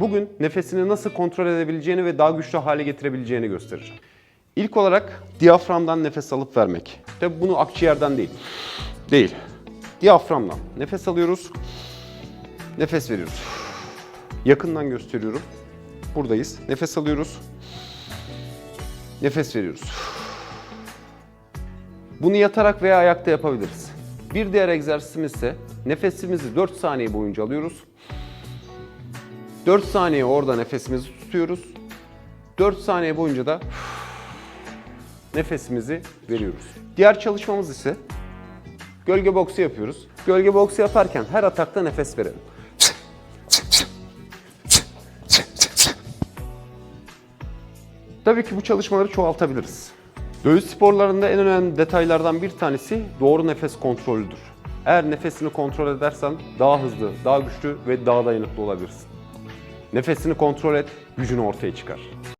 Bugün nefesini nasıl kontrol edebileceğini ve daha güçlü hale getirebileceğini göstereceğim. İlk olarak diyaframdan nefes alıp vermek. Tabi bunu akciğerden değil. Değil. Diyaframdan nefes alıyoruz. Nefes veriyoruz. Yakından gösteriyorum. Buradayız. Nefes alıyoruz. Nefes veriyoruz. Bunu yatarak veya ayakta yapabiliriz. Bir diğer egzersizimiz ise nefesimizi 4 saniye boyunca alıyoruz. 4 saniye orada nefesimizi tutuyoruz. 4 saniye boyunca da nefesimizi veriyoruz. Diğer çalışmamız ise gölge boksu yapıyoruz. Gölge boksu yaparken her atakta nefes verelim. Tabii ki bu çalışmaları çoğaltabiliriz. Dövüş sporlarında en önemli detaylardan bir tanesi doğru nefes kontrolüdür. Eğer nefesini kontrol edersen daha hızlı, daha güçlü ve daha dayanıklı olabilirsin. Nefesini kontrol et, gücünü ortaya çıkar.